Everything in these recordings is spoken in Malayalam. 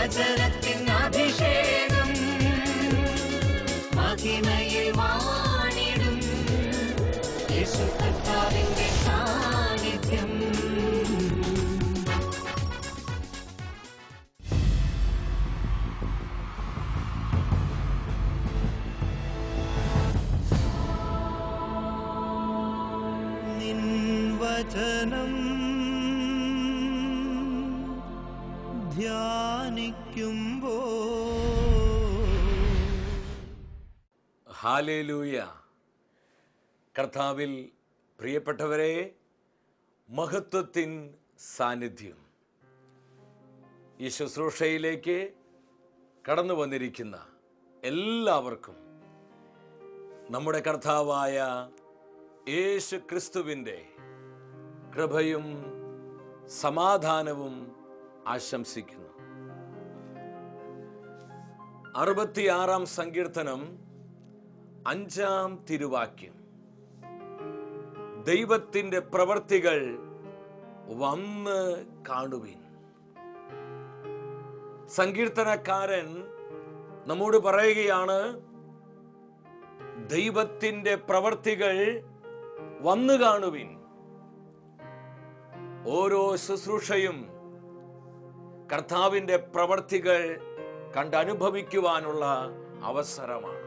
വചനത്തിൻ അഭിഷേകം ഹാലേലൂയ കർത്താവിൽ പ്രിയപ്പെട്ടവരെ മഹത്വത്തിൻ സാന്നിധ്യം. ഈ ശുശ്രൂഷയിലേക്ക് കടന്നു വന്നിരിക്കുന്ന എല്ലാവർക്കും നമ്മുടെ കർത്താവായ യേശു ക്രിസ്തുവിന്റെ കൃപയും സമാധാനവും ആശംസിക്കുന്നു. അറുപത്തിയാറാം സങ്കീർത്തനം അഞ്ചാം തിരുവാക്യം. ദൈവത്തിന്റെ പ്രവർത്തികൾ വന്ന് കാണുവിൻ. സങ്കീർത്തനക്കാരൻ നമ്മോട് പറയുകയാണ് ദൈവത്തിന്റെ പ്രവർത്തികൾ വന്നു കാണുവിൻ. ഓരോ ശുശ്രൂഷയും കർത്താവിന്റെ പ്രവർത്തികൾ കണ്ടനുഭവിക്കുവാനുള്ള അവസരമാണ്.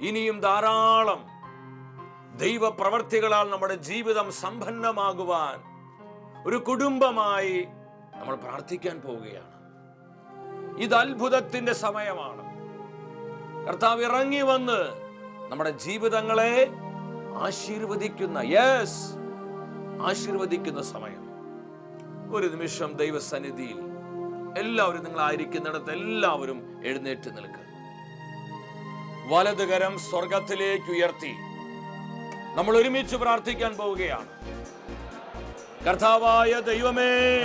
ഇനിയും ധാരാളം ദൈവപ്രവർത്തികളാൽ നമ്മുടെ ജീവിതം സമ്പന്നമാകുവാൻ ഒരു കുടുംബമായി നമ്മൾ പ്രാർത്ഥിക്കാൻ പോവുകയാണ്. ഇത് അത്ഭുതത്തിന്റെ സമയമാണ്. കർത്താവ് ഇറങ്ങി വന്ന് നമ്മുടെ ജീവിതങ്ങളെ ആശീർവദിക്കുന്ന യെസ് ആശീർവദിക്കുന്ന സമയം. ഒരു നിമിഷം ദൈവസന്നിധിയിൽ എല്ലാവരും നിങ്ങളായിരിക്കുന്നിടത്ത് എല്ലാവരും എഴുന്നേറ്റ് നിൽക്കുക വലതുകരം സ്വർഗത്തിലേക്ക് ഉയർത്തി. നമ്മൾ ഒരുമിച്ച് പ്രാർത്ഥിക്കാൻ പോവുകയാണ്. കർത്താവായ ദൈവമേ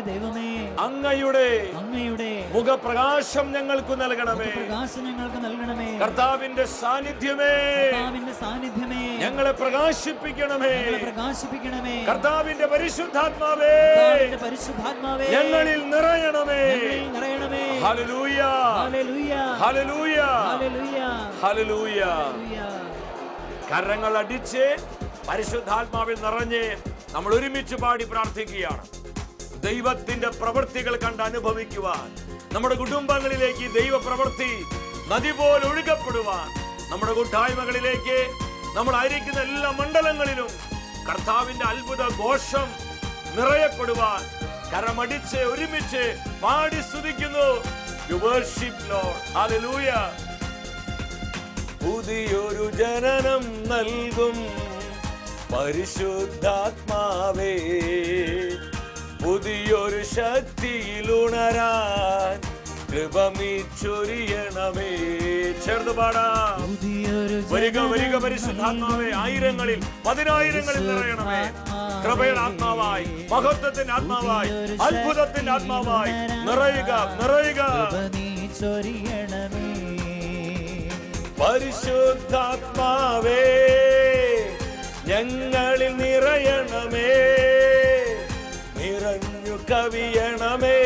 ദൈവമേ അങ്ങയുടെ അങ്ങയുടെ മുഖപ്രകാശം ഞങ്ങൾക്ക് നൽകണമേ. പ്രകാശം ഞങ്ങൾക്ക് നൽകണമേ. കർത്താവിന്റെ സാന്നിധ്യമേ കർത്താവിന്റെ സാന്നിധ്യമേ. ഞങ്ങളെ പ്രകാശിപ്പിക്കണമേ. പ്രകാശിപ്പിക്കണമേ. കർത്താവിന്റെ പരിശുദ്ധാത്മാവേ പരിശുദ്ധാത്മാവേ. ഞങ്ങളിൽ നിറയണമേ. നിറയണമേ. ഹല്ലേലൂയ. ഹല്ലേലൂയ. ഹല്ലേലൂയ. ഹല്ലേലൂയ. ഹല്ലേലൂയ ഹല്ലേലൂയ കരങ്ങൾ അടിച്ച് പരിശുദ്ധാത്മാവിൽ നിറഞ്ഞ് നമ്മൾ ഒരുമിച്ച് പാടി പ്രാർത്ഥിക്കുകയാണ് ദൈവത്തിന്റെ പ്രവൃത്തികൾ കണ്ട് അനുഭവിക്കുവാൻ നമ്മുടെ കുടുംബങ്ങളിലേക്ക് ദൈവ പ്രവൃത്തി നദി പോലെ ഒഴുകപ്പെടുവാൻ നമ്മുടെ കൂട്ടായ്മകളിലേക്ക് നമ്മൾ ആയിരിക്കുന്ന എല്ലാ മണ്ഡലങ്ങളിലും കർത്താവിന്റെ അത്ഭുത ഘോഷം നിറയപ്പെടുവാൻ കരമടിച്ച് ഒരുമിച്ച് പാടി സ്തുതിക്കുന്നു യു Lord. Hallelujah. പുതിയൊരു ജനനം നൽകും. പരിശുദ്ധാത്മാവേ പുതിയൊരു ശക്തിയിലുണരാൻ കൃപമീച്ചൊരിയണമേ. ചേർന്ന് പാടാം. വരിക വരിക പരിശുദ്ധാത്മാവേ ആയിരങ്ങളിൽ പതിനായിരങ്ങളിൽ നിറയണമേ. കൃപയുടെ ആത്മാവായി മഹത്വത്തിന്റെ ആത്മാവായി അത്ഭുതത്തിന്റെ ആത്മാവായി നിറയുക നിറയുക. പരിശുദ്ധാത്മാവേ ഞങ്ങളിൽ നിറയണമേ നിറഞ്ഞു കവിയണമേ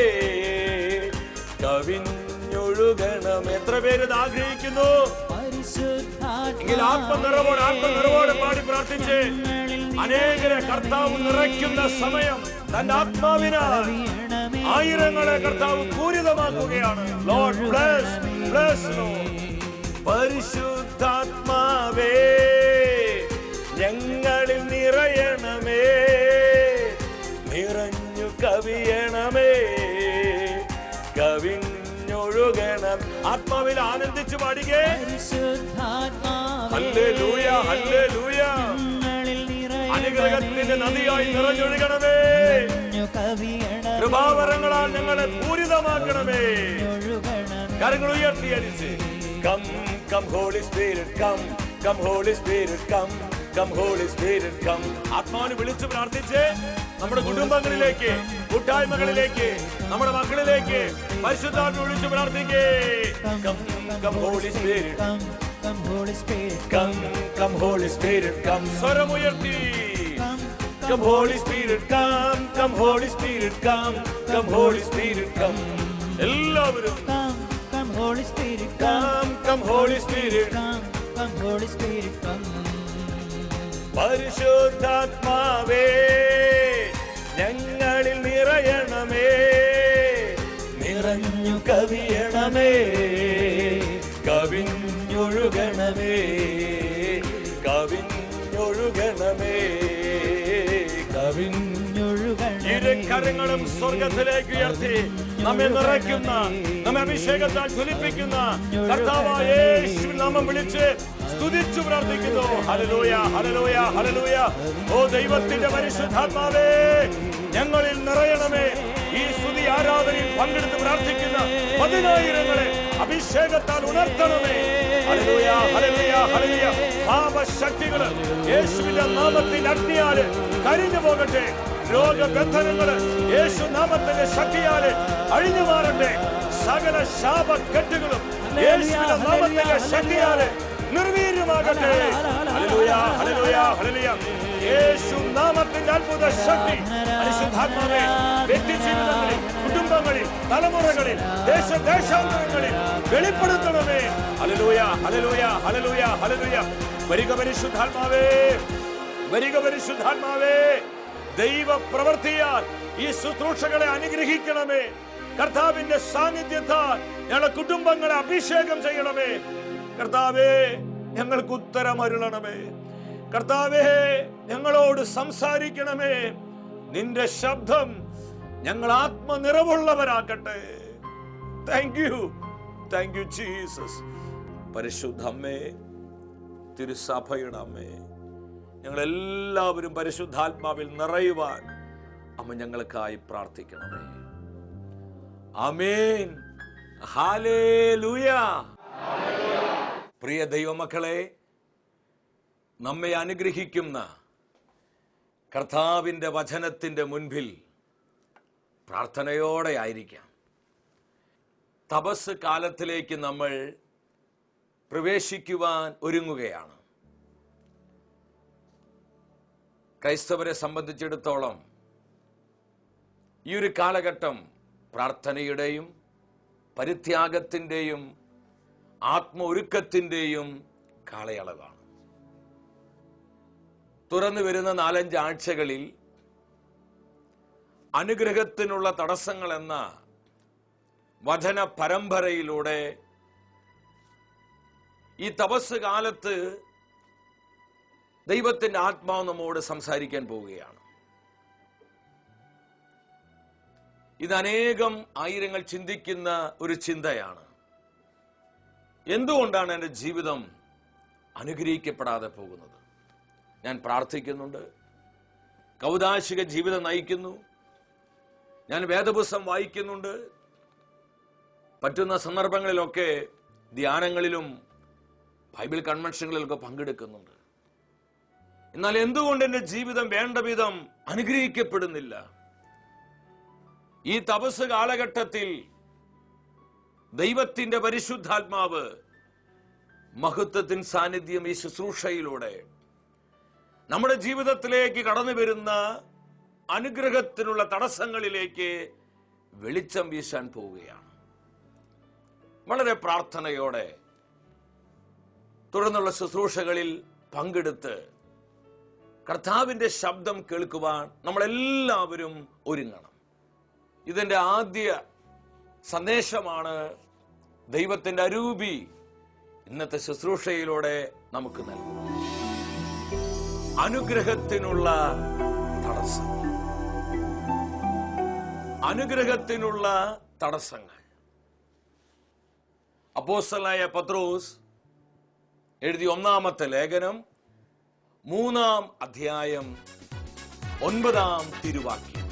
കവിഞ്ഞൊഴുകണമേ. എത്ര പേര് ഇത് ആഗ്രഹിക്കുന്നു? ആത്മനിറവോട് ആത്മനിറവോടെ പാടി പ്രാർത്ഥിച്ച് അനേകരെ കർത്താവ് നിറയ്ക്കുന്ന സമയം തന്റെ ആത്മാവിനാൽ ആയിരങ്ങളെ കർത്താവ് പൂരിതമാക്കുകയാണ്. ലോഡ് ബ്ലസ് ബ്ലസ് പരിശുദ്ധാത്മാവേ ഞങ്ങളിൽ നിറയണമേ നിറഞ്ഞു കവിയണമേ കവിഞ്ഞൊഴുകണം. ആത്മാവിൽ ആനന്ദിച്ചു പാടികേ. അനുഗ്രഹത്തിന്റെ നദിയായി നിറഞ്ഞൊഴുകണമേ. കൃപാവരങ്ങളാൽ ഞങ്ങളെ പൂരിതമാക്കണമേ. കരങ്ങൾ ഉയർത്തി അടിച്ച് come come holy spirit come come holy spirit come come holy spirit come ആത്മാവിനെ വിളിച്ചു പ്രാർത്ഥിച്ച് നമ്മുടെ കുടുംബങ്ങളിലേക്ക് കൂട്ടായ്മകളിലേക്ക് നമ്മുടെ മക്കളിലേക്ക് പരിശുദ്ധാത്മ വിളിച്ചു പ്രാർത്ഥിക്കേ. Come come holy spirit come come holy spirit come സ്വരമുയർത്തി come Holy Spirit come come Holy Spirit come come Holy Spirit come എല്ലാവരും Come, Holy Spirit, come. come Holy Spirit. Come, come, Holy Spirit, come. പരിശുദ്ധാത്മാവേ ഞങ്ങളിൽ നിറയണമേ. നിറഞ്ഞു കവിയണമേ. കവിഞ്ഞൊഴുകണമേ. കവിഞ്ഞൊഴുകണമേ. കവിഞ്ഞ ഇരു കരങ്ങളും സ്വർഗത്തിലേക്ക് ഉയർത്തി. നമ്മെ നിറയ്ക്കുന്ന നമ്മെ അഭിഷേകത്താൽ ജ്വലിപ്പിക്കുന്ന കർത്താവായ യേശുവിൻ നാമം വിളിച്ച് സ്തുതിച്ചു പ്രാർത്ഥിക്കുന്നു. ഹലലൂയ ഹലലൂയ ഹലലൂയ ഓ ദൈവത്തിന്റെ പരിശുദ്ധാത്മാവേ ഞങ്ങളിൽ നിറയണമേ. ഈ സ്തുതി ആരാധനയിൽ പങ്കെടുത്ത് പ്രാർത്ഥിക്കുന്ന പതിനായിരങ്ങളെ അഭിഷേകത്താൽ ഉണർത്തണമേ. ഹല്ലേലൂയ, ഹല്ലേലൂയ, ഹല്ലേലൂയ. പാപശക്തികൾ യേശുവിന്റെ നാമത്തിൽ അഗ്നിയാൽ കരിഞ്ഞു പോകട്ടെ. രോഗബന്ധനങ്ങൾ യേശു നാമത്തിന്റെ ശക്തിയാൽ അഴിഞ്ഞു മാറട്ടെ. സകല ശാപക്കെട്ടുകളും യേശുവിന്റെ നാമത്തിന്റെ ശക്തിയാൽ നിർവീര്യമാകട്ടെ. യേശു നാമത്തിന്റെ അത്ഭുത ശക്തി പരിശുദ്ധാത്മാവേ വ്യക്തി ജീവിതങ്ങളിൽ കുടുംബങ്ങളിൽ തലമുറകളിൽ ദേശദേശാന്തരങ്ങളിൽ വെളിപ്പെടുത്തണമേ. ഹല്ലേലൂയ ഹല്ലേലൂയ ഹല്ലേലൂയ ഹല്ലേലൂയ. വരിക പരിശുദ്ധാത്മാവേ വരിക പരിശുദ്ധാത്മാവേ. ദൈവ പ്രവർത്തിയാൽ ഈ ശുശ്രൂഷകളെ അനുഗ്രഹിക്കണമേ. കർത്താവിന്റെ സാന്നിധ്യത്താൽ ഞങ്ങളുടെ കുടുംബങ്ങളെ അഭിഷേകം ചെയ്യണമേ. കർത്താവേ ഞങ്ങൾക്ക് ഉത്തരമരുളണമേ കർത്താവേ ഞങ്ങളോട് സംസാരിക്കണമേ. നിന്റെ ശബ്ദം ഞങ്ങൾ ആത്മനിറവുള്ളവരാക്കട്ടെ. Thank you thank you Jesus പരിശുദ്ധമ്മേ തിരുസഭയുടെ അമ്മേ ഞങ്ങൾ എല്ലാവരും പരിശുദ്ധാത്മാവിൽ നിറയുവാൻ അമ്മ ഞങ്ങൾക്കായി പ്രാർത്ഥിക്കണമേ. അമേൻ പ്രിയ ദൈവമക്കളെ നമ്മെ അനുഗ്രഹിക്കുന്ന കർത്താവിന്റെ വചനത്തിന്റെ മുൻപിൽ പ്രാർത്ഥനയോടെ ആയിരിക്കാം. തപസ് കാലത്തിലേക്ക് നമ്മൾ പ്രവേശിക്കുവാൻ ഒരുങ്ങുകയാണ്. ക്രൈസ്തവരെ സംബന്ധിച്ചിടത്തോളം ഈ ഒരു കാലഘട്ടം പ്രാർത്ഥനയുടെയും പരിത്യാഗത്തിന്റെയും ആത്മ ഒരുക്കത്തിന്റെയും കാലയളവാണ്. തുറന്നു വരുന്ന നാലഞ്ച് ആഴ്ചകളിൽ അനുഗ്രഹത്തിനുള്ള തടസ്സങ്ങൾ എന്ന വചന പരമ്പരയിലൂടെ ഈ തപസ് കാലത്ത് ദൈവത്തിന്റെ ആത്മാവ് നമ്മോട് സംസാരിക്കാൻ പോവുകയാണ്. ഇത് അനേകം ആയിരങ്ങൾ ചിന്തിക്കുന്ന ഒരു ചിന്തയാണ്. എന്തുകൊണ്ടാണ് എന്റെ ജീവിതം അനുഗ്രഹിക്കപ്പെടാതെ പോകുന്നത്? ഞാൻ പ്രാർത്ഥിക്കുന്നുണ്ട്. കൗതാശിക ജീവിതം നയിക്കുന്നു. ഞാൻ വേദപുസ്തകം വായിക്കുന്നുണ്ട്. പറ്റുന്ന സന്ദർഭങ്ങളിലൊക്കെ ധ്യാനങ്ങളിലും ബൈബിൾ കൺവെൻഷനുകളിലൊക്കെ പങ്കെടുക്കുന്നുണ്ട്. എന്നാൽ എന്തുകൊണ്ട് എന്റെ ജീവിതം വേണ്ട വിധം അനുഗ്രഹിക്കപ്പെടുന്നില്ല? ഈ തപസ് കാലഘട്ടത്തിൽ ദൈവത്തിന്റെ പരിശുദ്ധാത്മാവ് മഹത്വത്തിൻ സാന്നിധ്യം ഈ ശുശ്രൂഷയിലൂടെ നമ്മുടെ ജീവിതത്തിലേക്ക് കടന്നു വരുന്ന അനുഗ്രഹത്തിനുള്ള തടസ്സങ്ങളിലേക്ക് വെളിച്ചം വീശാൻ പോവുകയാണ്. വളരെ പ്രാർത്ഥനയോടെ തുടർന്നുള്ള ശുശ്രൂഷകളിൽ പങ്കെടുത്ത് കർത്താവിന്റെ ശബ്ദം കേൾക്കുവാൻ നമ്മളെല്ലാവരും ഒരുങ്ങണം. ഇതിന്റെ ആദ്യ സന്ദേശമാണ് ദൈവത്തിന്റെ അരൂപി ഇന്നത്തെ ശുശ്രൂഷയിലൂടെ നമുക്ക് നൽകും. അനുഗ്രഹത്തിനുള്ള തടസ്സം. അനുഗ്രഹത്തിനുള്ള തടസ്സങ്ങൾ. അപ്പോസലായ പത്രോസ് എഴുതി ഒന്നാമത്തെ ലേഖനം മൂന്നാം അധ്യായം ഒൻപതാം തിരുവാക്യം.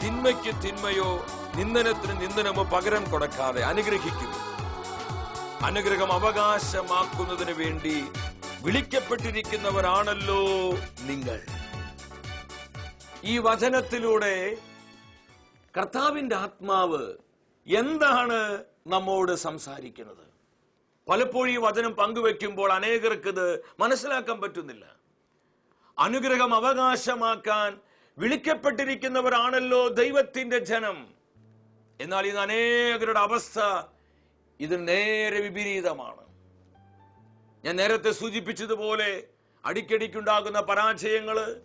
തിന്മയ്ക്ക് തിന്മയോ നിന്ദനത്തിന് നിന്ദനമോ പകരം കൊടുക്കാതെ അനുഗ്രഹിക്കുന്നു. അനുഗ്രഹം അവകാശമാക്കുന്നതിന് വേണ്ടി വിളിക്കപ്പെട്ടിരിക്കുന്നവരാണല്ലോ നിങ്ങൾ. ഈ വചനത്തിലൂടെ കർത്താവിന്റെ ആത്മാവ് എന്താണ് നമ്മോട് സംസാരിക്കുന്നത്? പലപ്പോഴും ഈ വചനം പങ്കുവെക്കുമ്പോൾ അനേകർക്ക് ഇത് മനസ്സിലാക്കാൻ പറ്റുന്നില്ല. അനുഗ്രഹം അവകാശമാക്കാൻ വിളിക്കപ്പെട്ടിരിക്കുന്നവരാണല്ലോ ദൈവത്തിന്റെ ജനം. എന്നാൽ ഇന്ന് അനേകരുടെ അവസ്ഥ ഇത് നേരെ വിപരീതമാണ്. ഞാൻ നേരത്തെ സൂചിപ്പിച്ചതുപോലെ അടിക്കടിക്കുണ്ടാകുന്ന പരാജയങ്ങൾ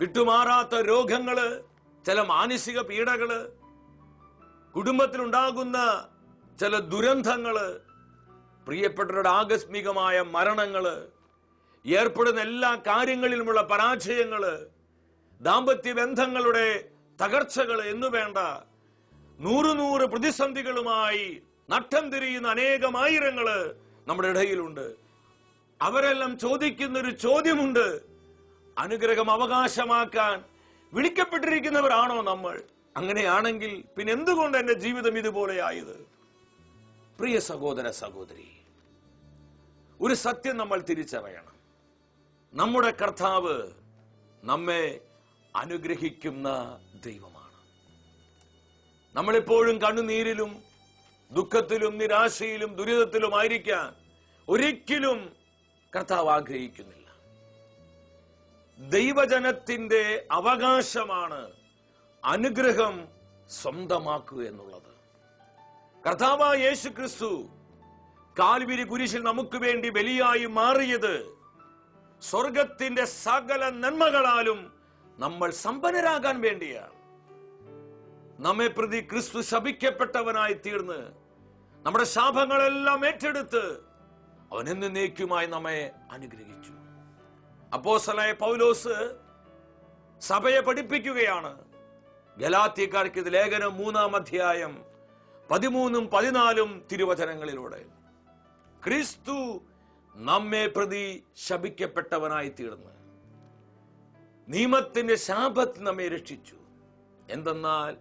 വിട്ടുമാറാത്ത രോഗങ്ങൾ ചില മാനസിക പീഡകൾ കുടുംബത്തിലുണ്ടാകുന്ന ചില ദുരന്തങ്ങൾ പ്രിയപ്പെട്ടവരുടെ ആകസ്മികമായ മരണങ്ങൾ ഏർപ്പെടുന്ന എല്ലാ കാര്യങ്ങളിലുമുള്ള പരാജയങ്ങൾ ദാമ്പത്യ ബന്ധങ്ങളുടെ തകർച്ചകൾ എന്നു വേണ്ട നൂറ് നൂറ് പ്രതിസന്ധികളുമായി നട്ടം തിരിയുന്ന അനേകമായിരങ്ങൾ നമ്മുടെ ഇടയിലുണ്ട്. അവരെല്ലാം ചോദിക്കുന്ന ഒരു ചോദ്യമുണ്ട്. അനുഗ്രഹം അവകാശമാക്കാൻ വിളിക്കപ്പെട്ടിരിക്കുന്നവരാണോ നമ്മൾ? അങ്ങനെയാണെങ്കിൽ പിന്നെ എന്തുകൊണ്ട് എന്റെ ജീവിതം ഇതുപോലെയായത്? പ്രിയ സഹോദര സഹോദരി ഒരു സത്യം നമ്മൾ തിരിച്ചറിയണം. നമ്മുടെ കർത്താവ് നമ്മെ അനുഗ്രഹിക്കുന്ന ദൈവമാണ്. നമ്മളെപ്പോഴും കണ്ണുനീരിലും ദുഃഖത്തിലും നിരാശയിലും ദുരിതത്തിലും ആയിരിക്കാൻ ഒരിക്കലും കർത്താവ് ആഗ്രഹിക്കുന്നില്ല. ദൈവജനത്തിന്റെ അവകാശമാണ് അനുഗ്രഹം സ്വന്തമാക്കുക എന്നുള്ളത്. കർത്താവായ യേശു ക്രിസ്തു കാൽവിരി കുരിശിൽ നമുക്ക് വേണ്ടി ബലിയായി മാറിയത് സ്വർഗത്തിന്റെ സകല നന്മകളാലും നമ്മൾ സമ്പന്നരാകാൻ വേണ്ടിയാണ്. നമ്മെ പ്രതി ക്രിസ്തു ശപിക്കപ്പെട്ടവനായി തീർന്ന് നമ്മുടെ ശാപങ്ങളെല്ലാം ഏറ്റെടുത്ത് അവൻ എന്നേക്കുമായി നമ്മെ അനുഗ്രഹിച്ചു. അപ്പോസ്തലനായ പൗലോസ് സഭയെ പഠിപ്പിക്കുകയാണ്. ഗലാത്തിക്കാർക്ക് ഇത് ലേഖനം മൂന്നാം അധ്യായം പതിമൂന്നും പതിനാലും തിരുവചനങ്ങളിലൂടെ. ക്രിസ്തു നമ്മെ പ്രതി ശപിക്കപ്പെട്ടവനായി തീർന്ന് നിയമത്തിന്റെ ശാപത്ത് നമ്മെ രക്ഷിച്ചു. എന്തെന്നാൽ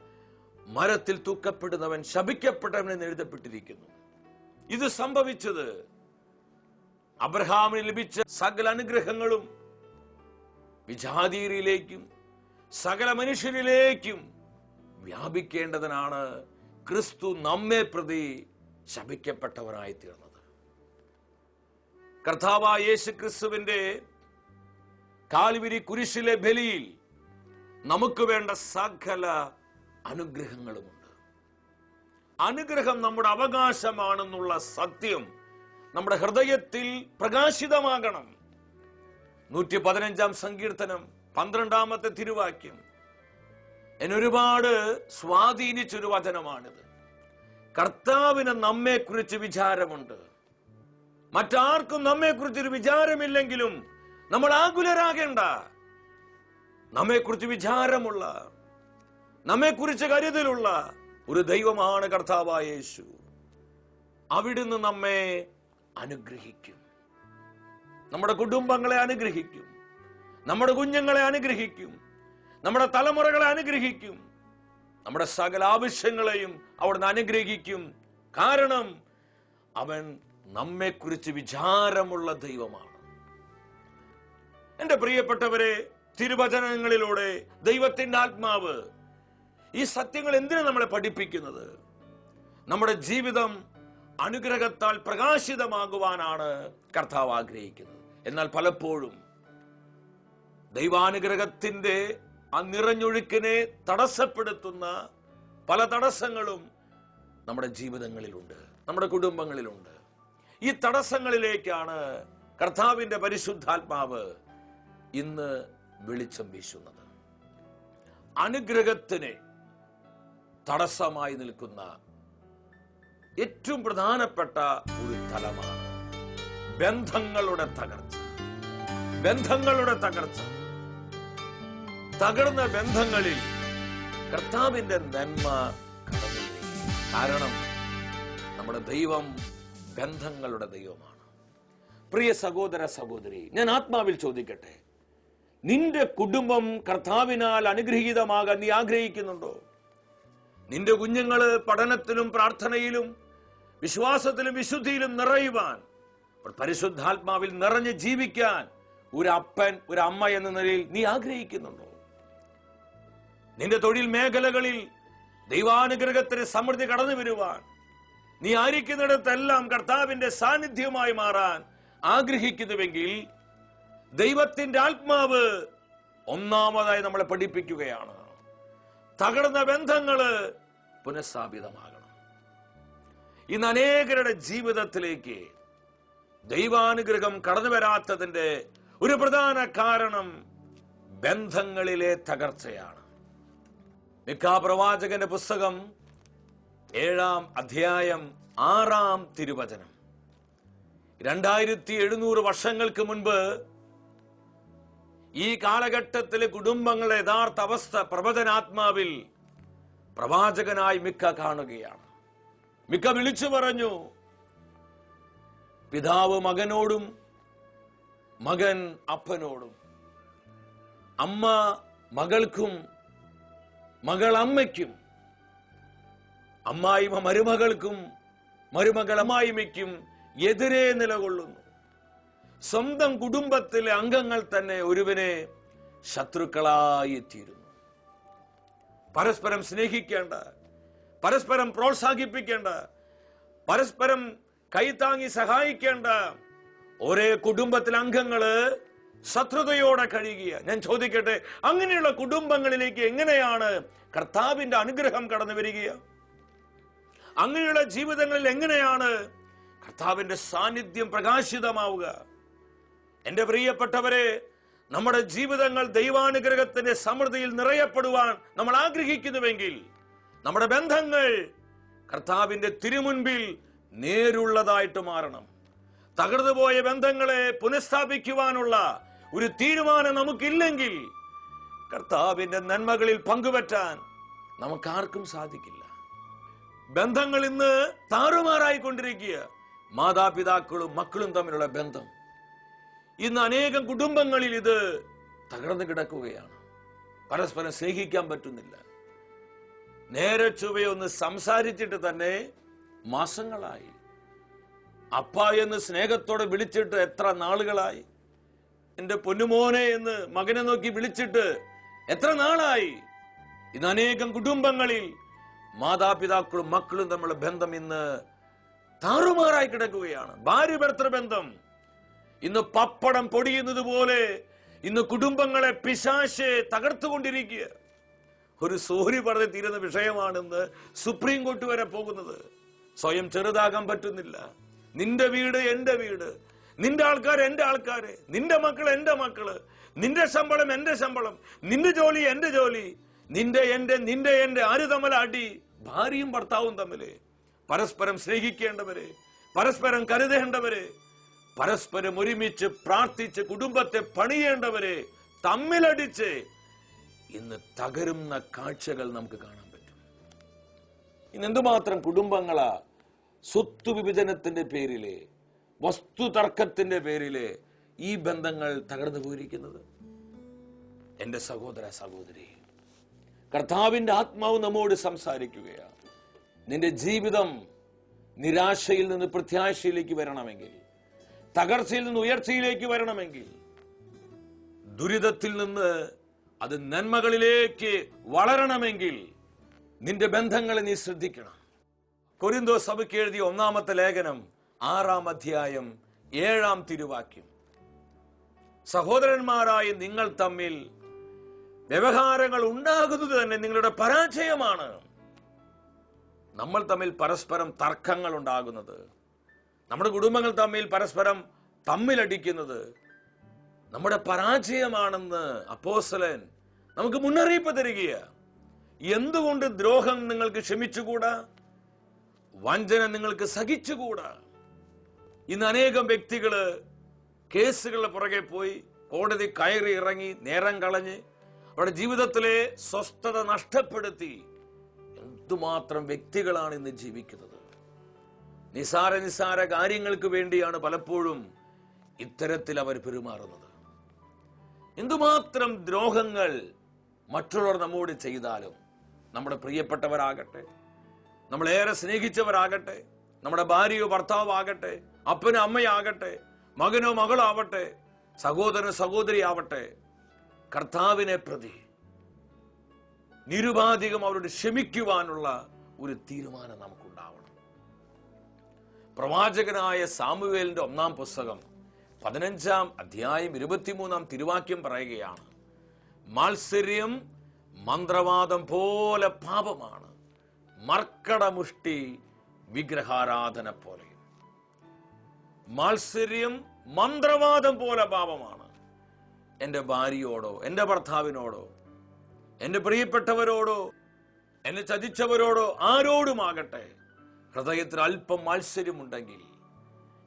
മരത്തിൽ തൂക്കപ്പെടുന്നവൻ ശപിക്കപ്പെട്ടവൻ എന്ന് എഴുതപ്പെട്ടിരിക്കുന്നു. ഇത് സംഭവിച്ചത് അബ്രഹാമിന് ലഭിച്ച സകല അനുഗ്രഹങ്ങളും വിജാതീരിയിലേക്കും സകല മനുഷ്യരിലേക്കും വ്യാപിക്കേണ്ടതിനാണ് ക്രിസ്തു നമ്മെ പ്രതി ശപിക്കപ്പെട്ടവനായി തീർന്നത് കർത്താവായ യേശു ക്രിസ്തുവിന്റെ കാൽവിരി കുരിശിലെ ബലിയിൽ നമുക്ക് വേണ്ട സകല അനുഗ്രഹങ്ങളുമുണ്ട്. അനുഗ്രഹം നമ്മുടെ അവകാശമാണെന്നുള്ള സത്യം നമ്മുടെ ഹൃദയത്തിൽ പ്രകാശിതമാകണം. നൂറ്റി പതിനഞ്ചാം സങ്കീർത്തനം പന്ത്രണ്ടാമത്തെ തിരുവാക്യം. എന്നെ ഒരുപാട് സ്വാധീനിച്ചൊരു വചനമാണിത് കർത്താവിന് നമ്മെക്കുറിച്ച് വിചാരമുണ്ട്. മറ്റാർക്കും നമ്മെക്കുറിച്ചൊരു വിചാരമില്ലെങ്കിലും നമ്മൾ ആകുലരാകേണ്ട. നമ്മെക്കുറിച്ച് വിചാരമുള്ള നമ്മെക്കുറിച്ച് കരുതലുള്ള ഒരു ദൈവമാണ് കർത്താവായ യേശു. അവിടുന്ന് നമ്മെ അനുഗ്രഹിക്കും. നമ്മുടെ കുടുംബങ്ങളെ അനുഗ്രഹിക്കും. നമ്മുടെ കുഞ്ഞുങ്ങളെ അനുഗ്രഹിക്കും. നമ്മുടെ തലമുറകളെ അനുഗ്രഹിക്കും. നമ്മുടെ സകല ആവശ്യങ്ങളെയും അവിടുന്ന് അനുഗ്രഹിക്കും. കാരണം അവൻ നമ്മെക്കുറിച്ച് വിചാരമുള്ള ദൈവമാണ്. എന്റെ പ്രിയപ്പെട്ടവരെ തിരുവചനങ്ങളിലൂടെ ദൈവത്തിന്റെ ആത്മാവ് ഈ സത്യങ്ങൾ എന്തിനാണ് നമ്മളെ പഠിപ്പിക്കുന്നത്? നമ്മുടെ ജീവിതം അനുഗ്രഹത്താൽ പ്രകാശിതമാകുവാനാണ് കർത്താവ് ആഗ്രഹിക്കുന്നത്. എന്നാൽ പലപ്പോഴും ദൈവാനുഗ്രഹത്തിന്റെ ആ നിറഞ്ഞൊഴുക്കിനെ തടസ്സപ്പെടുത്തുന്ന പല തടസ്സങ്ങളും നമ്മുടെ ജീവിതങ്ങളിലുണ്ട് നമ്മുടെ കുടുംബങ്ങളിലുണ്ട്. ഈ തടസ്സങ്ങളിലേക്കാണ് കർത്താവിന്റെ പരിശുദ്ധാത്മാവ് ഇന്ന് വെളിച്ചം വീശുന്നത്. അനുഗ്രഹത്തിന് തടസ്സമായി നിൽക്കുന്ന ഏറ്റവും പ്രധാനപ്പെട്ട ഒരു തലമാണ് ബന്ധങ്ങളുടെ തകർച്ച. ബന്ധങ്ങളുടെ തകർച്ച. തകർന്ന ബന്ധങ്ങളിൽ കർത്താവിന്റെ നന്മ കാരണം നമ്മുടെ ദൈവം ബന്ധങ്ങളുടെ ദൈവമാണ്. പ്രിയ സഹോദര സഹോദരി ഞാൻ ആത്മാവിൽ ചോദിക്കട്ടെ നിന്റെ കുടുംബം കർത്താവിനാൽ അനുഗ്രഹീതമാകാൻ നീ ആഗ്രഹിക്കുന്നുണ്ടോ? നിന്റെ കുഞ്ഞുങ്ങൾ പഠനത്തിലും പ്രാർത്ഥനയിലും വിശ്വാസത്തിലും വിശുദ്ധിയിലും നിറയുവാൻ പരിശുദ്ധാത്മാവിൽ നിറഞ്ഞ് ജീവിക്കാൻ ഒരു അപ്പൻ ഒരു അമ്മ എന്ന നിലയിൽ നീ ആഗ്രഹിക്കുന്നുണ്ടോ? നിന്റെ തൊഴിൽ മേഖലകളിൽ ദൈവാനുഗ്രഹത്തിന് സമൃദ്ധി കടന്നു വരുവാൻ നീ ആയിരിക്കുന്നിടത്തെല്ലാം കർത്താവിന്റെ സാന്നിധ്യമായി മാറാൻ ആഗ്രഹിക്കുന്നുവെങ്കിൽ ദൈവത്തിന്റെ ആത്മാവ് ഒന്നാമതായി നമ്മളെ പഠിപ്പിക്കുകയാണ്. തകർന്ന ബന്ധങ്ങൾ പുനഃസ്ഥാപിതമാകണം. ഇന്ന് അനേകരുടെ ജീവിതത്തിലേക്ക് ദൈവാനുഗ്രഹം കടന്നു വരാത്തതിന്റെ ഒരു പ്രധാന കാരണം ബന്ധങ്ങളിലെ തകർച്ചയാണ്. മിക്ക പ്രവാചകന്റെ പുസ്തകം ഏഴാം അധ്യായം ആറാം തിരുവചനം. രണ്ടായിരത്തി എഴുന്നൂറ് വർഷങ്ങൾക്ക് മുൻപ് ഈ കാലഘട്ടത്തിലെ കുടുംബങ്ങളുടെ യഥാർത്ഥ അവസ്ഥ പ്രവചനാത്മാവിൽ പ്രവാചകനായി മിക്ക കാണുകയാണ്. മിക്ക വിളിച്ചു പറഞ്ഞു പിതാവ് മകനോടും മകൻ അപ്പനോടും അമ്മ മകൾക്കും മകൾ അമ്മയ്ക്കും അമ്മായിമ മരുമകൾക്കും മരുമകൾ അമ്മായിമയ്ക്കും എതിരെ നിലകൊള്ളുന്നു. സ്വന്തം കുടുംബത്തിലെ അംഗങ്ങൾ തന്നെ ഒരുവനെ ശത്രുക്കളായി തീരുന്നു. പരസ്പരം സ്നേഹിക്കേണ്ട പരസ്പരം പ്രോത്സാഹിപ്പിക്കേണ്ട പരസ്പരം കൈത്താങ്ങി സഹായിക്കേണ്ട ഒരേ കുടുംബത്തിലെ അംഗങ്ങൾ ശത്രുതയോടെ കഴിയുക ഞാൻ ചോദിക്കട്ടെ അങ്ങനെയുള്ള കുടുംബങ്ങളിലേക്ക് എങ്ങനെയാണ് കർത്താവിന്റെ അനുഗ്രഹം കടന്നു വരിക? അങ്ങനെയുള്ള ജീവിതങ്ങളിൽ എങ്ങനെയാണ് കർത്താവിന്റെ സാന്നിധ്യം പ്രകാശിതമാവുക? എന്റെ പ്രിയപ്പെട്ടവരെ നമ്മുടെ ജീവിതങ്ങൾ ദൈവാനുഗ്രഹത്തിന്റെ സമൃദ്ധിയിൽ നിറയപ്പെടുവാൻ നമ്മൾ ആഗ്രഹിക്കുന്നുവെങ്കിൽ നമ്മുടെ ബന്ധങ്ങൾ കർത്താവിന്റെ തിരുമുൻപിൽ നേരുള്ളതായിട്ട് മാറണം. തകർന്നുപോയ ബന്ധങ്ങളെ പുനഃസ്ഥാപിക്കുവാനുള്ള ഒരു തീരുമാനം നമുക്കില്ലെങ്കിൽ കർത്താവിന്റെ നന്മകളിൽ പങ്കുപറ്റാൻ നമുക്കാർക്കും സാധിക്കില്ല. ബന്ധങ്ങൾ ഇന്ന് താറുമാറായി താറുമാറായിക്കൊണ്ടിരിക്കുക. മാതാപിതാക്കളും മക്കളും തമ്മിലുള്ള ബന്ധം. ഇന്ന് അനേകം കുടുംബങ്ങളിൽ ഇത് തകർന്നു കിടക്കുകയാണ്. പരസ്പരം സ്നേഹിക്കാൻ പറ്റുന്നില്ല. നേരെ ചുവയൊന്ന് സംസാരിച്ചിട്ട് തന്നെ മാസങ്ങളായി. അപ്പ എന്ന് സ്നേഹത്തോടെ വിളിച്ചിട്ട് എത്ര നാളുകളായി? എന്റെ പൊന്നുമോനെ എന്ന് മകനെ നോക്കി വിളിച്ചിട്ട് എത്ര നാളായി? ഇന്ന് അനേകം കുടുംബങ്ങളിൽ മാതാപിതാക്കളും മക്കളും തമ്മിലുള്ള ബന്ധം ഇന്ന് താറുമാറായി കിടക്കുകയാണ്. ഭാര്യ ഭർത്തൃ ബന്ധം. ഇന്ന് പപ്പടം പൊടിയുന്നത് പോലെ ഇന്ന് കുടുംബങ്ങളെ പിശാശെ തകർത്തുകൊണ്ടിരിക്കുക. ഒരു സോറി പറഞ്ഞ് തീരുന്ന വിഷയമാണെന്ന് സുപ്രീം കോർട്ട് വരെ പോകുന്നത്. സ്വയം ചെറുതാകാൻ പറ്റുന്നില്ല. നിന്റെ വീട് എന്റെ വീട്. നിന്റെ ആൾക്കാർ എന്റെ ആൾക്കാര്. നിന്റെ മക്കൾ എന്റെ മക്കൾ. നിന്റെ ശമ്പളം എന്റെ ശമ്പളം. നിന്റെ ജോലി എന്റെ ജോലി. നിന്റെ എന്റെ നിന്റെ എന്റെ. ആര് തമ്മിൽ അടി? ഭാര്യയും ഭർത്താവും തമ്മിൽ. പരസ്പരം സ്നേഹിക്കേണ്ടവര് പരസ്പരം കരുതേണ്ടവര് പരസ്പരം ഒരുമിച്ച് പ്രാർത്ഥിച്ച് കുടുംബത്തെ പണിയേണ്ടവര് തമ്മിലടിച്ച് ഇന്ന് തകരുന്ന കാഴ്ചകൾ നമുക്ക് കാണാൻ പറ്റും. ഇന്ന് എന്തുമാത്രം കുടുംബങ്ങളാ സ്വത്ത് വിഭജനത്തിന്റെ പേരിൽ വസ്തു തർക്കത്തിന്റെ പേരിൽ ഈ ബന്ധങ്ങൾ തകർന്നു പോയിരിക്കുന്നത് എന്റെ സഹോദര സഹോദരി. കർത്താവിന്റെ ആത്മാവ് നമ്മോട് സംസാരിക്കുകയാണ്. നിന്റെ ജീവിതം നിരാശയിൽ നിന്ന് പ്രത്യാശയിലേക്ക് വരണമെങ്കിൽ തകർച്ചയിൽ നിന്ന് ഉയർച്ചയിലേക്ക് വരണമെങ്കിൽ ദുരിതത്തിൽ നിന്ന് അത് നന്മകളിലേക്ക് വളരണമെങ്കിൽ നിന്റെ ബന്ധങ്ങളെ നീ ശ്രദ്ധിക്കണം. കൊരിന്തോ സഭയ്ക്ക് എഴുതിയ ഒന്നാമത്തെ ലേഖനം ആറാം അധ്യായം ഏഴാം തിരുവാക്യം. സഹോദരന്മാരായ നിങ്ങൾ തമ്മിൽ വ്യവഹാരങ്ങൾ ഉണ്ടാകുന്നത് തന്നെ നിങ്ങളുടെ പരാജയമാണ്. നമ്മൾ തമ്മിൽ പരസ്പരം തർക്കങ്ങൾ ഉണ്ടാകുന്നത്. നമ്മുടെ കുടുംബങ്ങൾ തമ്മിൽ പരസ്പരം തമ്മിലടിക്കുന്നത് നമ്മുടെ പരാജയമാണെന്ന് അപ്പോസലൻ നമുക്ക് മുന്നറിയിപ്പ് തരികയ എന്തുകൊണ്ട് ദ്രോഹം നിങ്ങൾക്ക് ക്ഷമിച്ചുകൂടാ? വഞ്ചന നിങ്ങൾക്ക് സഹിച്ചുകൂടാ? ഇന്ന് അനേകം വ്യക്തികൾ കേസുകളുടെ പുറകെ പോയി കോടതി കയറി ഇറങ്ങി നേരം കളഞ്ഞ് അവരുടെ ജീവിതത്തിലെ സ്വസ്ഥത നഷ്ടപ്പെടുത്തി എന്തുമാത്രം വ്യക്തികളാണ് ഇന്ന് ജീവിക്കുന്നത്? നിസാര നിസാര കാര്യങ്ങൾക്ക് വേണ്ടിയാണ് പലപ്പോഴും ഇത്തരത്തിൽ അവർ പെരുമാറുന്നത്. എന്തുമാത്രം ദ്രോഹങ്ങൾ മറ്റുള്ളവർ നമ്മോട് ചെയ്താലും നമ്മുടെ പ്രിയപ്പെട്ടവരാകട്ടെ നമ്മളേറെ സ്നേഹിച്ചവരാകട്ടെ നമ്മുടെ ഭാര്യയോ ഭർത്താവോ ആകട്ടെ അപ്പനോ അമ്മയാകട്ടെ മകനോ മകളാവട്ടെ സഹോദരനോ സഹോദരിയാവട്ടെ കർത്താവിനെ പ്രതി നിരുപാധികം അവരോട് ക്ഷമിക്കുവാനുള്ള ഒരു തീരുമാനം നമുക്കുണ്ടാവണം. പ്രവാചകനായ സാമുവേലിന്റെ ഒന്നാം പുസ്തകം പതിനഞ്ചാം അധ്യായം ഇരുപത്തിമൂന്നാം തിരുവാക്യം പറയുകയാണ് മാത്സര്യം മന്ത്രവാദം പോലെ പാപമാണ്. മർക്കടമുഷ്ടി വിഗ്രഹാരാധന പോലെയും മാത്സര്യം മന്ത്രവാദം പോലെ പാപമാണ്. എന്റെ ഭാര്യയോടോ എന്റെ ഭർത്താവിനോടോ എന്റെ പ്രിയപ്പെട്ടവരോടോ എന്നെ ചതിച്ചവരോടോ ആരോടുമാകട്ടെ ഹൃദയത്തിൽ അല്പം മാത്സര്യമുണ്ടെങ്കിൽ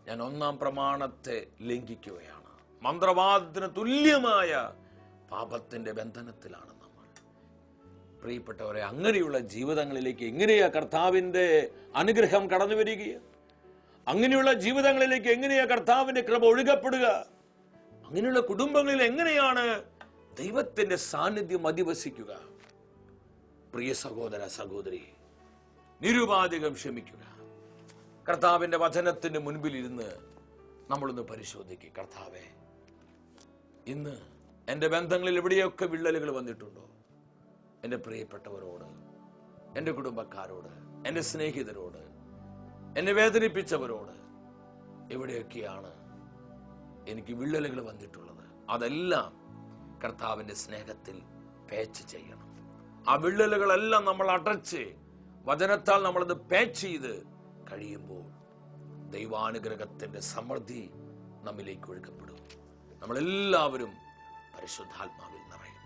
ഞാൻ ഒന്നാം പ്രമാണത്തെ ലംഘിക്കുകയാണ്. മന്ത്രവാദത്തിന് തുല്യമായ പാപത്തിന്റെ ബന്ധനത്തിലാണ് നമ്മൾ. പ്രിയപ്പെട്ടവരെ അങ്ങനെയുള്ള ജീവിതങ്ങളിലേക്ക് എങ്ങനെയാ കർത്താവിന്റെ അനുഗ്രഹം കടന്നു വരിക അങ്ങനെയുള്ള ജീവിതങ്ങളിലേക്ക് എങ്ങനെയാ കർത്താവിന്റെ കൃപ ഒഴുകപ്പെടുക? അങ്ങനെയുള്ള കുടുംബങ്ങളിൽ എങ്ങനെയാണ് ദൈവത്തിന്റെ സാന്നിധ്യം അധിവസിക്കുക? പ്രിയ സഹോദര സഹോദരി നിരുപാധികം ക്ഷമിക്കുക. കർത്താവിന്റെ വചനത്തിന്റെ മുൻപിൽ ഇരുന്ന് നമ്മളൊന്ന് പരിശോധിക്കുക കർത്താവെ ഇന്ന് എന്റെ ബന്ധങ്ങളിൽ എവിടെയൊക്കെ വിള്ളലുകൾ വന്നിട്ടുണ്ടോ? എന്റെ പ്രിയപ്പെട്ടവരോട് എന്റെ കുടുംബക്കാരോട് എന്റെ സ്നേഹിതരോട് എന്നെ വേദനിപ്പിച്ചവരോട് എവിടെയൊക്കെയാണ് എനിക്ക് വിള്ളലുകൾ വന്നിട്ടുള്ളത്? അതെല്ലാം കർത്താവിന്റെ സ്നേഹത്തിൽ പേച്ച് ചെയ്യണം. ആ വിള്ളലുകളെല്ലാം നമ്മൾ അടച്ച് വചനത്താൽ നമ്മളത് പേച്ച് ചെയ്ത് കഴിയുമ്പോൾ ദൈവാനുഗ്രഹത്തിന്റെ സമൃദ്ധി നമ്മിലേക്ക് ഒഴുക്കപ്പെടും. നമ്മളെല്ലാവരും പരിശുദ്ധാത്മാവിൽ നിറയും.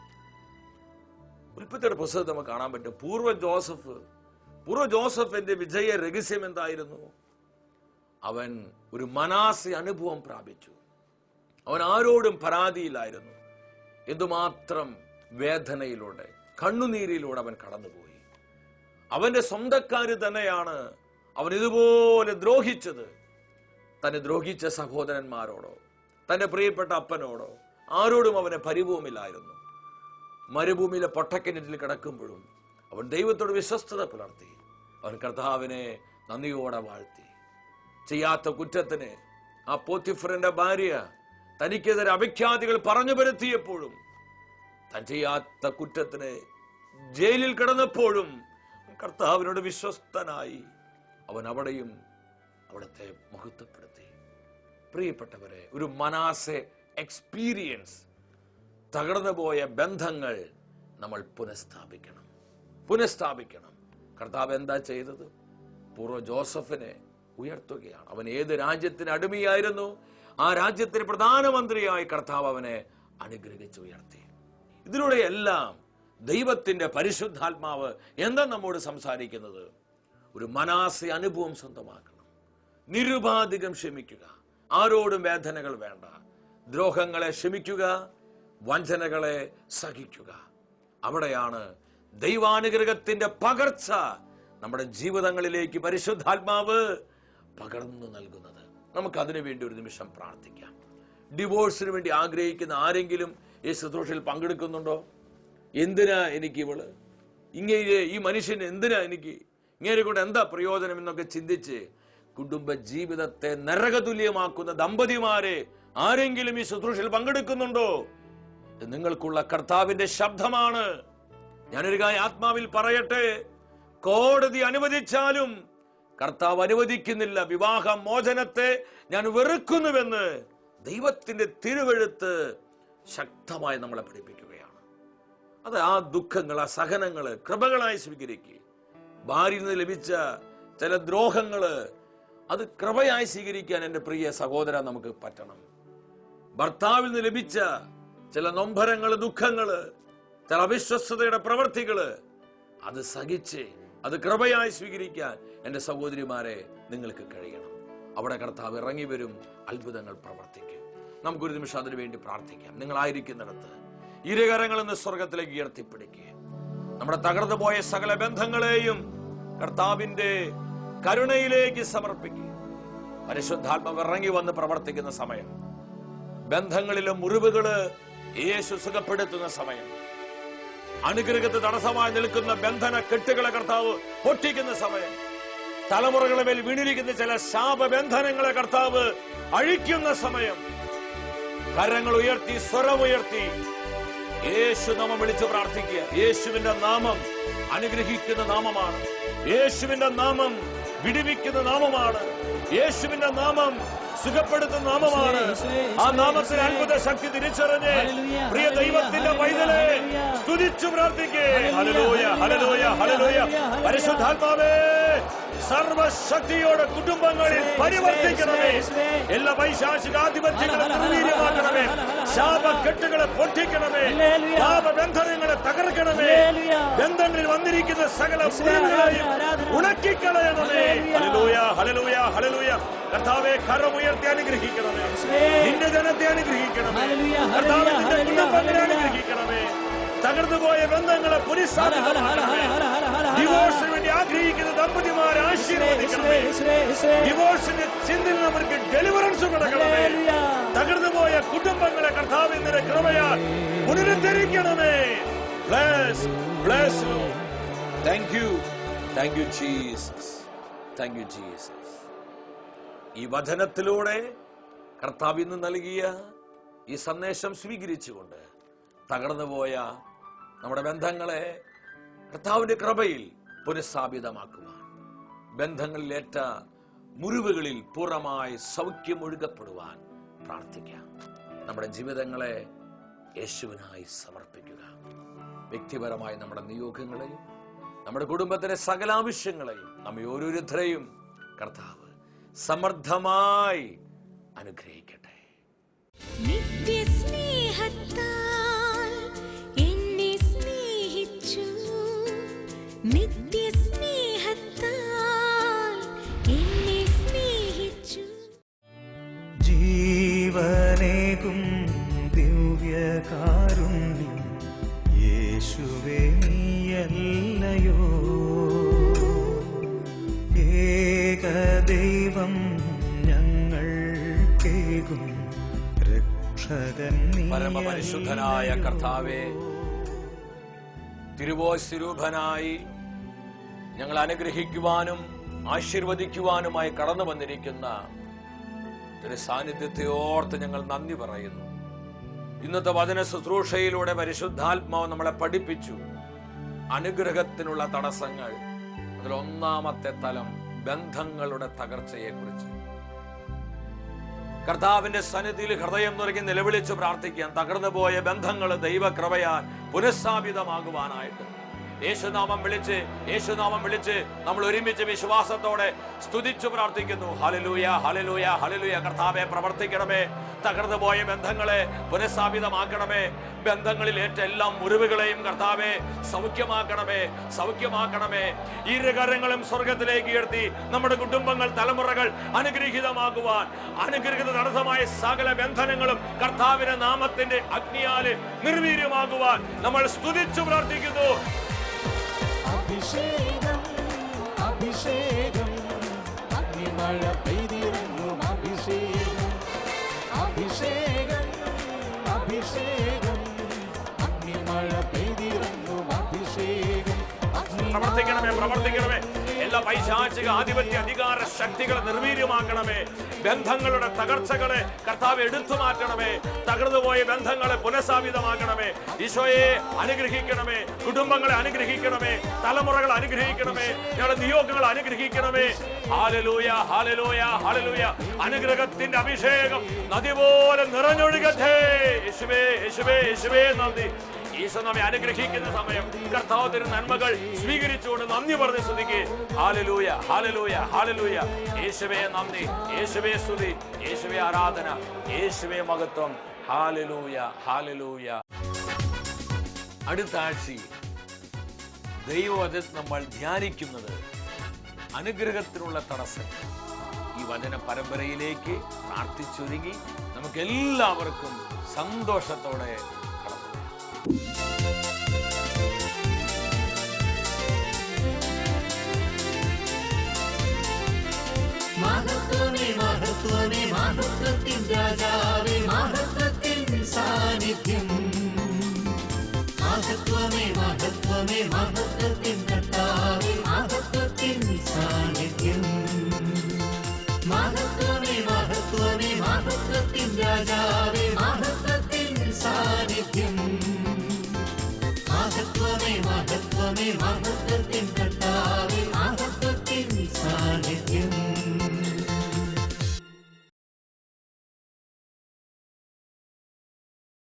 ഉൽപ്പത്തിയുടെ പുസ്തകത്തിൽ നമുക്ക് കാണാൻ പറ്റും. പൂർവ ജോസഫ് പൂർവ ജോസഫിന്റെ വിജയ രഹസ്യം എന്തായിരുന്നു? അവൻ ഒരു മനാസി അനുഭവം പ്രാപിച്ചു. അവൻ ആരോടും പരാതിയിലായിരുന്നു എന്തുമാത്രം വേദനയിലൂടെ കണ്ണുനീരിലൂടെ അവൻ കടന്നുപോയി. അവന്റെ സ്വന്തക്കാര് തന്നെയാണ് അവൻ ഇതുപോലെ ദ്രോഹിച്ചത്. തന്നെ ദ്രോഹിച്ച സഹോദരന്മാരോടോ തന്റെ പ്രിയപ്പെട്ട അപ്പനോടോ ആരോടും അവന് പരിഭവമില്ലായിരുന്നു. മരുഭൂമിയിലെ പൊട്ടക്കിണറ്റിൽ കിടക്കുമ്പോഴും അവൻ ദൈവത്തോട് വിശ്വസ്തത പുലർത്തി. അവൻ കർത്താവിനെ നന്ദിയോടെ വാഴ്ത്തി. ചെയ്യാത്ത കുറ്റത്തിന് ആ പോത്തിഫറിന്റെ ഭാര്യ തനിക്കെതിരെ അഭിഖ്യാതികൾ പറഞ്ഞു വരുത്തിയപ്പോഴും താൻ ചെയ്യാത്ത കുറ്റത്തിന് ജയിലിൽ കിടന്നപ്പോഴും കർത്താവിനോട് വിശ്വസ്തനായി അവൻ അവിടെയും അവിടുത്തെ മഹത്വപ്പെടുത്തി. പ്രിയപ്പെട്ടവരെ ഒരു മനാസെ എക്സ്പീരിയൻസ് തകർന്നു പോയ ബന്ധങ്ങൾ നമ്മൾ പുനഃസ്ഥാപിക്കണം. പുനഃസ്ഥാപിക്കണം. കർത്താവ് എന്താ ചെയ്തത്? പൂർവ ജോസഫിനെ ഉയർത്തുകയാണ്. അവൻ ഏത് രാജ്യത്തിന് അടിമയായിരുന്നു? ആ രാജ്യത്തിന് പ്രധാനമന്ത്രിയായി കർത്താവ് അവനെ അനുഗ്രഹിച്ച് ഉയർത്തി. ഇതിലൂടെ എല്ലാം ദൈവത്തിന്റെ പരിശുദ്ധാത്മാവ് എന്താ നമ്മോട് സംസാരിക്കുന്നത്? ഒരു മനാസി അനുഭവം സ്വന്തമാക്കണം. നിരുപാധികം ക്ഷമിക്കുക. ആരോടും വേദനകൾ വേണ്ട. ദ്രോഹങ്ങളെ ക്ഷമിക്കുക. വഞ്ചനകളെ സഹിക്കുക. അവിടെയാണ് ദൈവാനുഗ്രഹത്തിന്റെ പകർച്ച നമ്മുടെ ജീവിതങ്ങളിലേക്ക് പരിശുദ്ധാത്മാവ് പകർന്നു നൽകുന്നത്. നമുക്ക് അതിനു വേണ്ടി ഒരു നിമിഷം പ്രാർത്ഥിക്കാം. ഡിവോഴ്സിന് വേണ്ടി ആഗ്രഹിക്കുന്ന ആരെങ്കിലും ഈ ശുശ്രൂഷയിൽ പങ്കെടുക്കുന്നുണ്ടോ? എന്തിനാ എനിക്ക് ഇവൾ? ഇങ്ങനെ ഈ മനുഷ്യന് എന്തിനാ എനിക്ക്? ഇങ്ങനെ കൊണ്ട് എന്താ പ്രയോജനം എന്നൊക്കെ ചിന്തിച്ച് കുടുംബ ജീവിതത്തെ നരകതുല്യമാക്കുന്ന ദമ്പതിമാരെ ആരെങ്കിലും ഈ ശുശ്രൂഷയിൽ പങ്കെടുക്കുന്നുണ്ടോ? നിങ്ങൾക്കുള്ള കർത്താവിന്റെ ശബ്ദമാണ്. ഞാനൊരു കാര്യം ആത്മാവിൽ പറയട്ടെ. കോടതി അനുവദിച്ചാലും കർത്താവ് അനുവദിക്കുന്നില്ല. വിവാഹ മോചനത്തെ ഞാൻ വെറുക്കുന്നുവെന്ന് ദൈവത്തിന്റെ തിരുവെഴുത്ത് ശക്തമായി നമ്മളെ പഠിപ്പിക്കുകയാണ്. അത് ആ ദുഃഖങ്ങൾ ആ സഹനങ്ങൾ കൃപകളായി സ്വീകരിക്കുക. ഭാര്യയിൽ നിന്ന് ലഭിച്ച ചില ദ്രോഹങ്ങൾ അത് കൃപയായി സ്വീകരിക്കാൻ എന്റെ പ്രിയ സഹോദര നമുക്ക് പറ്റണം. ഭർത്താവിൽ നിന്ന് ലഭിച്ച ചില നൊമ്പരങ്ങൾ ദുഃഖങ്ങൾ ചില അവിശ്വസ്തയുടെ പ്രവർത്തികൾ അത് സഹിച്ച് അത് കൃപയായി സ്വീകരിക്കാൻ എന്റെ സഹോദരിമാരെ നിങ്ങൾക്ക് കഴിയണം. അവിടെ കർത്താവ് ഇറങ്ങി വരും അത്ഭുതങ്ങൾ പ്രവർത്തിക്കും. നമുക്കൊരു നിമിഷം അതിനു വേണ്ടി പ്രാർത്ഥിക്കാം. നിങ്ങളായിരിക്കുന്നിടത്ത് ഇരുകരങ്ങൾ നിന്ന് സ്വർഗത്തിലേക്ക് ഉയർത്തിപ്പിടിക്കുക. നമ്മുടെ തകർന്നു പോയ സകല ബന്ധങ്ങളെയും കർത്താവിന്റെ കരുണയിലേക്ക് സമർപ്പിക്കുക. പരിശുദ്ധാത്മാവ് ഇറങ്ങി വന്ന് പ്രവർത്തിക്കുന്ന സമയം. ബന്ധങ്ങളിലെ മുറിവുകൾ യേശു സുഖപ്പെടുത്തുന്ന സമയം. അനുഗ്രഹത്തിന് തടസ്സമായി നിൽക്കുന്ന ബന്ധന കെട്ടുകളെ കർത്താവ് പൊട്ടിക്കുന്ന സമയം. തലമുറകളെ മേൽ വീണിരിക്കുന്ന ചില ശാപബന്ധനങ്ങളെ കർത്താവ് അഴിക്കുന്ന സമയം. കരങ്ങൾ ഉയർത്തി സ്വരമുയർത്തി യേശു നാമം വിളിച്ച് പ്രാർത്ഥിക്കുക. യേശുവിന്റെ നാമം അനുഗ്രഹിക്കുന്ന നാമമാണ്. യേശുവിന്റെ നാമം വിടുവിക്കുന്ന നാമമാണ്. യേശുവിന്റെ നാമം സുഖപ്പെടുത്തുന്ന നാമമാണ്. ആ നാമത്തിന് യേശുവേ. അത്ഭുത ശക്തി തിരിച്ചറിഞ്ഞ് പ്രിയ ദൈവത്തിന്റെ പൈതലെ സ്തുതിച്ചു പ്രാർത്ഥിക്കേ. ഹലലോയ ഹലലോയ ഹലലോയ പരിശുദ്ധാത്മാവേ സർവശക്തിയോടെ കുടുംബങ്ങളിൽ പരിവർത്തിക്കണമേ. എല്ലാ പൈശാചികാധിപത്യങ്ങളെ ആധിപത്യങ്ങളെ ശാപ കെട്ടുകളെ നിർവീര്യമാക്കണമേ പൊട്ടിക്കണമേ. ശാപ ബന്ധനങ്ങളെ തകർക്കണമേ. ഹല്ലേലൂയ. വന്നിരിക്കുന്ന സകല ആരാധന. ഉണക്കിക്കളയണമേ. ഹലലൂയ ഹലലൂയ ഹലലൂയ കർത്താവെ കരമുയർത്തി അനുഗ്രഹിക്കണമേ നിന്റെ ജനത്തെ അനുഗ്രഹിക്കണമേ കർത്താവെ നിന്റെ കുടുംബങ്ങളെ. അനുഗ്രഹിക്കണമേ തകർന്നുപോയ ബന്ധങ്ങളെ ഹല. ഡിവോഴ്സിന് വേണ്ടി ആഗ്രഹിക്കുന്ന ദമ്പതിമാരെ ആശീർവദിക്കണമേ. ഡിവോഴ്സിന്റെ ചിന്തയിൽ അവർക്ക് ഡെലിവറൻസ് കൊടുക്കണമേ. തകർന്നുപോയ കുടുംബങ്ങളെ കർത്താവിന്റെ കൃപയാൽ പുനരുദ്ധരിക്കണമേ bless bless thank you thank you Jesus thank you Jesus ഈ വചനത്തിലൂടെ കർത്താവ് ഇന്ന് നൽകിയ ഈ സന്ദേശം സ്വീകരിച്ചുകൊണ്ട് തകർന്നുപോയ നമ്മുടെ ബന്ധങ്ങളെ കർത്താവിന്റെ കൃപയിൽ പുനഃസ്ഥാപിതമാക്കുക ബന്ധങ്ങളിലേറ്റ മുറിവുകളിൽ പൂർണമായി സൗഖ്യം ഒഴുകപ്പെടുവാൻ പ്രാർത്ഥിക്കാം. നമ്മുടെ ജീവിതങ്ങളെ യേശുവിനായി സമർപ്പിക്കുക. വ്യക്തിപരമായി നമ്മുടെ നിയോഗങ്ങളെയും നമ്മുടെ കുടുംബത്തിലെ സകല ആവശ്യങ്ങളെയും നമ്മെ ഓരോരുത്തരെയും കർത്താവ് സമർത്ഥമായി അനുഗ്രഹിക്കട്ടെ. നിത്യസ്നേഹത്താൽ എന്നെ സ്നേഹിച്ചു. നിത്യസ്നേഹത്താൽ എന്നെ സ്നേഹിച്ചു. ജീവനേകും ദിവ്യകാരുണ്യം. യേശുവേ ഏകദൈവം ഞങ്ങൾ കേകും രക്ഷകൻ പരമപരിശുദ്ധനായ കർത്താവെ തിരുവോസ്വരൂപനായി ഞങ്ങൾ അനുഗ്രഹിക്കുവാനും ആശീർവദിക്കുവാനുമായി കടന്നു വന്നിരിക്കുന്ന ഒരു സാന്നിധ്യത്തെ ഓർത്ത് ഞങ്ങൾ നന്ദി പറയുന്നു. ഇന്നത്തെ വചന ശുശ്രൂഷയിലൂടെ പരിശുദ്ധാത്മാവ് നമ്മളെ പഠിപ്പിച്ചു. അനുഗ്രഹത്തിനുള്ള തടസ്സങ്ങൾ. അതിൽ ഒന്നാമത്തെ തലം ബന്ധങ്ങളുടെ തകർച്ചയെക്കുറിച്ച്. കർത്താവിന്റെ സന്നിധിയിൽ ഹൃദയം നിറങ്ങി നിലവിളിച്ച് പ്രാർത്ഥിക്കാൻ തകർന്നുപോയ ബന്ധങ്ങൾ ദൈവകൃപയാൽ പുനഃസ്ഥാപിതമാകുവാനായിട്ട്. യേശുനാമം വിളിച്ച് യേശുനാമം വിളിച്ച് നമ്മൾ ഒരുമിച്ച് വിശ്വാസത്തോടെ സ്തുതിച്ചു പ്രാർത്ഥിക്കുന്നു. ഹലലൂയ ഹലലൂയ ഹലലൂയ കർത്താവെ പ്രവർത്തിക്കണമേ. തകർന്നു പോയ ബന്ധങ്ങളെ പുനഃസ്ഥാപിതമാക്കണമേ. ബന്ധങ്ങളിൽ ഏറ്റ എല്ലാ മുറിവുകളെയും കർത്താവെ സൗഖ്യമാക്കണമേ സൗഖ്യമാക്കണമേ. ഇരുകരങ്ങളും സ്വർഗത്തിലേക്ക് ഉയർത്തി നമ്മുടെ കുടുംബങ്ങൾ തലമുറകൾ അനുഗ്രഹീതമാകുവാൻ അനുഗ്രഹീത തടസ്സമായ സകല ബന്ധനങ്ങളും കർത്താവിന്റെ നാമത്തിന്റെ അഗ്നിയാൽ നിർവീര്യമാകുവാൻ നമ്മൾ സ്തുതിച്ചു പ്രാർത്ഥിക്കുന്നു. അഭിഷേകം അഭിഷേകം. അഗ്നിമഴ പെയ്തിറങ്ങും അഭിഷേകം. അഭിഷേകം അഭിഷേകം. അഗ്നിമഴ പെയ്തിറങ്ങും അഭിഷേകം. പ്രവർത്തിക്കണമേ പ്രവർത്തിക്കണമേ എല്ലാ പൈശാചിക ആധിപത്യ അധികാര ശക്തികളെ നിർവീര്യമാക്കണമേ. ബന്ധങ്ങളുടെ തകർച്ചകളെ കർത്താവ് എടുത്തു മാറ്റണമേ. തകർന്നുപോയ ബന്ധങ്ങളെ പുനഃസ്ഥാപിതമാക്കണമേ. ഈശോയെ അനുഗ്രഹിക്കണമേ. കുടുംബങ്ങളെ അനുഗ്രഹിക്കണമേ. തലമുറകൾ അനുഗ്രഹിക്കണമേ. ഞങ്ങളുടെ നിയോഗങ്ങൾ അനുഗ്രഹിക്കണമേ. ഹാലലൂയ ഹാലലൂയ ഹാലലൂയ. അനുഗ്രഹത്തിന്റെ അഭിഷേകം നദി പോലെ നിറഞ്ഞൊഴുകട്ടെ. യേശുവേ യേശുവേ യേശുവേ നന്ദി. ഈശോ നമ്മെ അനുഗ്രഹിക്കുന്ന സമയം. കർത്താവ് തരുന്ന നന്മകൾ സ്വീകരിച്ചുകൊണ്ട് നന്ദി പറഞ്ഞ് സ്തുതിക്ക്. ഹാലലൂയ ഹാലലൂയ ഹാലലൂയ. യേശുവേ നന്ദി യേശുവേ സ്തുതി യേശുവേ ആരാധന യേശുവേ മഹത്വം. ഹാലലൂയ ഹാലലൂയ. അടുത്ത ആഴ്ചയിൽ ദൈവവചനം നമ്മൾ ധ്യാനിക്കുന്നത് അനുഗ്രഹത്തിനുള്ള തടസ്സം. ഈ വചന പരമ്പരയിലേക്ക് പ്രാർത്ഥിച്ചൊരുങ്ങി. നമുക്കെല്ലാവർക്കും സന്തോഷത്തോടെ Eyvanlıdır